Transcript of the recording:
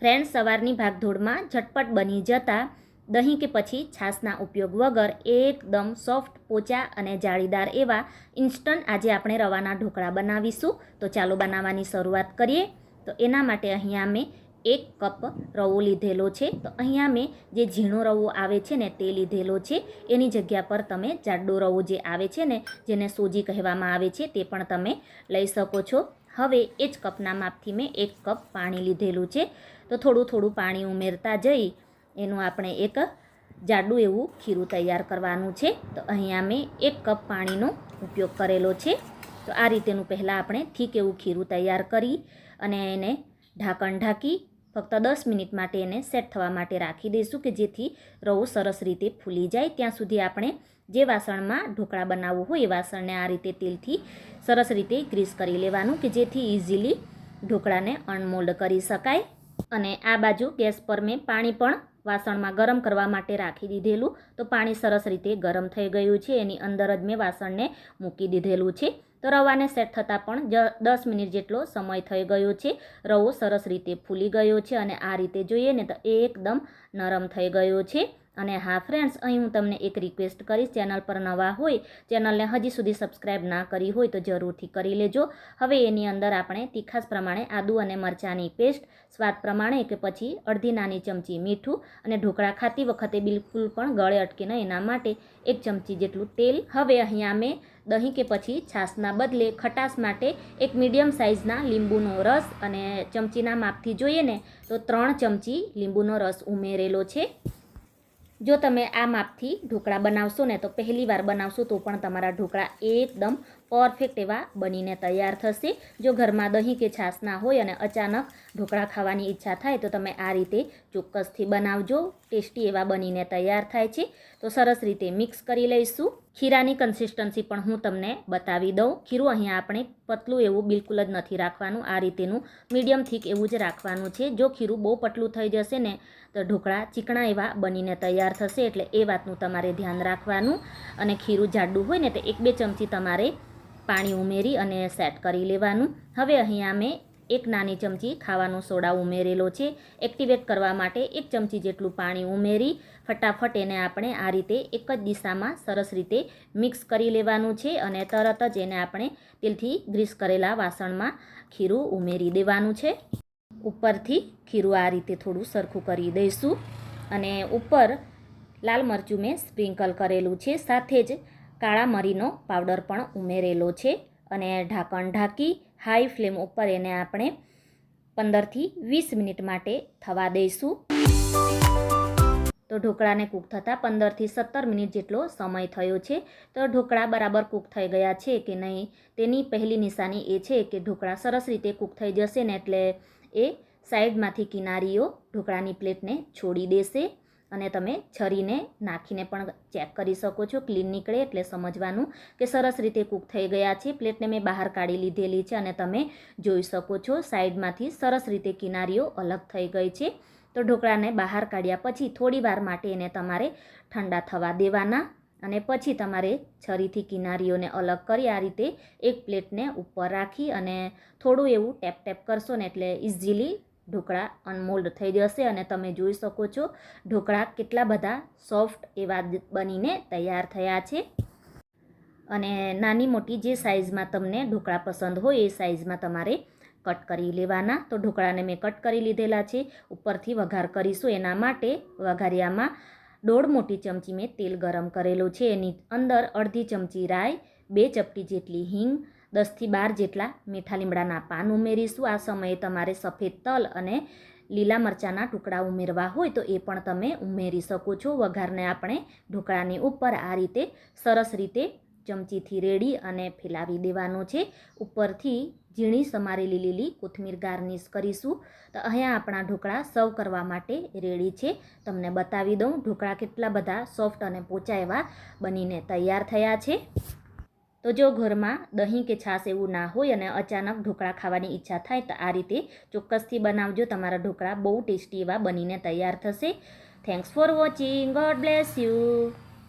Friends સવારની ભાગદોડમાં ઝટપટ બની જતા દહીં કે પછી છાશના ઉપયોગ વગર એકદમ સોફ્ટ, પોચા અને જાળીદાર એવા ઇન્સ્ટન્ટ આજે આપણે રવાના ઢોકળા બનાવીશું. તો ચાલો બનાવવાની શરૂઆત કરીએ. તો એના માટે અહીંયા મેં એક કપ રવો લીધેલો છે. તો અહીંયા મેં જે ઝીણો રવો આવે છે ને તે લીધેલો છે. એની જગ્યા પર તમે જાડો રવો જે આવે છે ને, જેને સોજી કહેવામાં આવે છે, તે પણ તમે લઈ શકો છો. હવે એ જ કપના માપથી મેં એક કપ પાણી લીધેલું છે. તો થોડું થોડું પાણી ઉમેરતા જઈ એનું આપણે એક જાડું એવું ખીરું તૈયાર કરવાનું છે. તો અહીંયા મેં એક કપ પાણીનો ઉપયોગ કરેલો છે. તો આ રીતેનું પહેલાં આપણે ઠીક એવું ખીરું તૈયાર કરી અને એને ઢાંકણ ઢાંકી ફક્ત દસ મિનિટ માટે એને સેટ થવા માટે રાખી દઈશું કે જેથી રવો સરસ રીતે ફૂલી જાય. ત્યાં સુધી આપણે જે વાસણમાં ઢોકળા બનાવવું હોય એ વાસણને આ રીતે તેલથી સરસ રીતે ગ્રીસ કરી લેવાનું કે જેથી ઇઝીલી ઢોકળાને અનમોલ્ડ કરી શકાય. અને આ બાજુ ગેસ પર મેં પાણી પણ વાસણમાં ગરમ કરવા માટે રાખી દીધેલું. તો પાણી સરસ રીતે ગરમ થઈ ગયું છે. એની અંદર જ મેં વાસણને મૂકી દીધેલું છે. તો રવાને સેટ થતાં પણ જ દસ મિનિટ જેટલો સમય થઈ ગયો છે. રવો સરસ રીતે ફૂલી ગયો છે અને આ રીતે જોઈએ ને તો એકદમ નરમ થઈ ગયો છે. અને હા ફ્રેન્ડ્સ અહીં હું તમને એક રિક્વેસ્ટ કરીશ. ચેનલ પર નવા હોય ચેનલને હજી સુધી સબસ્ક્રાઈબ ના કરી હોય તો જરૂરથી કરી લેજો. હવે એની અંદર આપણે તીખાસ પ્રમાણે આદુ અને મરચાંની પેસ્ટ સ્વાદ પ્રમાણે કે પછી અડધી નાની ચમચી મીઠું અને ઢોકળા ખાતી વખતે બિલકુલ પણ ગળે અટકે એના માટે એક ચમચી જેટલું તેલ. હવે અહીંયા મેં દહીં કે પછી છાશના બદલે ખટાશ માટે એક મીડિયમ સાઇઝના લીંબુનો રસ અને ચમચીના માપથી જોઈએ ને, તો ત્રણ ચમચી લીંબુનો રસ ઉમેરેલો છે. જો તમે આ માપથી ઢોકળા બનાવશો ને તો પહેલી વાર બનાવશો તો પણ તમારા ઢોકળા એકદમ પરફેક્ટ એવા બનીને તૈયાર થશે. જો ઘરમાં દહીં કે છાશ ના હોય અને અચાનક ઢોકળા ખાવાની ઈચ્છા થાય, તો તમે આ રીતે ચોક્કસથી બનાવજો. ટેસ્ટી એવા બનીને તૈયાર થાય છે. તો સરસ રીતે મિક્સ કરી લઈશું. ખીરાની કન્સિસ્ટન્સી પણ હું તમને બતાવી દઉં. ખીરું અહીંયા આપણે પતલું એવું બિલકુલ જ નથી રાખવાનું. આ રીતેનું મીડિયમ થીક એવું જ રાખવાનું છે. જો ખીરું બહુ પતલું થઈ જશે ને, તો ઢોકળા ચીકણા એવા બનીને તૈયાર થશે. એટલે એ વાતનું તમારે ધ્યાન રાખવાનું. અને ખીરું જાડું હોય ને, તો એક બે ચમચી તમારે પાણી ઉમેરી અને સેટ કરી લેવાનું. હવે અહીંયા મેં એક નાની ચમચી ખાવાનો સોડા ઉમેરેલો છે. એક્ટિવેટ કરવા માટે એક ચમચી જેટલું પાણી ઉમેરી ફટાફટ એને આપણે આ રીતે એક જ દિશામાં સરસ રીતે મિક્સ કરી લેવાનું છે અને તરત જ એને આપણે તેલથી ગ્રીસ કરેલા વાસણમાં ખીરું ઉમેરી દેવાનું છે. ઉપરથી ખીરું આ રીતે થોડું સરખું કરી દઈશું અને ઉપર લાલ મરચું મેં સ્પ્રિંકલ કરેલું છે. સાથે જ કાળા મરીનો પાવડર પણ ઉમેરેલો છે અને ઢાંકણ ઢાંકી હાઈ ફ્લેમ ઉપર એને આપણે પંદરથી વીસ મિનિટ માટે થવા દઈશું. તો ઢોકળાને કૂક થતાં પંદરથી સત્તર મિનિટ જેટલો સમય થયો છે. તો ઢોકળા બરાબર કૂક થઈ ગયા છે કે નહીં? તેની પહેલી નિશાની એ છે કે ઢોકળા સરસ રીતે કૂક થઈ જશે ને એટલે એ સાઈડમાંથી કિનારીઓ ઢોકળાની પ્લેટને છોડી દેશે. અને તમે છરીને નાખીને પણ ચેક કરી શકો છો, ક્લીન નીકળે એટલે સમજવાનું કે સરસ રીતે કૂક થઈ ગયા છે. પ્લેટને મેં બહાર કાઢી લીધેલી છે અને તમે જોઈ શકો છો સાઈડમાંથી સરસ રીતે કિનારીઓ અલગ થઈ ગઈ છે. તો ઢોકળાને બહાર કાઢ્યા પછી થોડી વાર માટે એને તમારે ઠંડા થવા દેવાના અને પછી તમારે છરીથી કિનારીઓને અલગ કરી આ રીતે એક પ્લેટને ઉપર રાખી અને થોડું એવું ટેપ ટેપ કરશો ને એટલે ઇઝીલી ઢોકળા અનમોલ્ડ થઈ જશે અને તમે જોઈ શકો છો ઢોકળા કેટલા બધા સોફ્ટ એવા બનીને તૈયાર થયા છે. અને નાની મોટી જે સાઇઝમાં તમને ઢોકળા પસંદ હોય એ સાઇઝમાં તમારે કટ કરી લેવાના. તો ઢોકળાને મેં કટ કરી લીધેલા છે. ઉપરથી વઘાર કરીશું. એના માટે વઘારિયામાં દોઢ મોટી ચમચી મેં તેલ ગરમ કરેલું છે. એની અંદર અડધી ચમચી રાઈ, બે ચપટી જેટલી હિંગ દસથી બાર જેટલા મીઠા લીમડાના પાન ઉમેરીશું. આ સમયે તમારે સફેદ તલ અને લીલા મરચાંના ટુકડા ઉમેરવા હોય તો એ પણ તમે ઉમેરી શકો છો. વઘારને આપણે ઢોકળાની ઉપર આ રીતે સરસ રીતે ચમચીથી રેડી અને ફેલાવી દેવાનો છે. ઉપરથી ઝીણી સમારેલી લીલી કોથમીર ગાર્નિશ કરીશું. તો અહીંયા આપણા ઢોકળા સર્વ કરવા માટે રેડી છે. તમને બતાવી દઉં ઢોકળા કેટલા બધા સોફ્ટ અને પોચા એવા બનીને તૈયાર થયા છે. તો જો ઘરમાં દહીં કે છાશ એવું ના હોય અને અચાનક ઢોકળા ખાવાની ઈચ્છા થાય, તો આ રીતે ચોક્કસથી બનાવજો. તમારા ઢોકળા બહુ ટેસ્ટી એવા બનીને તૈયાર થશે. Thanks for watching God bless you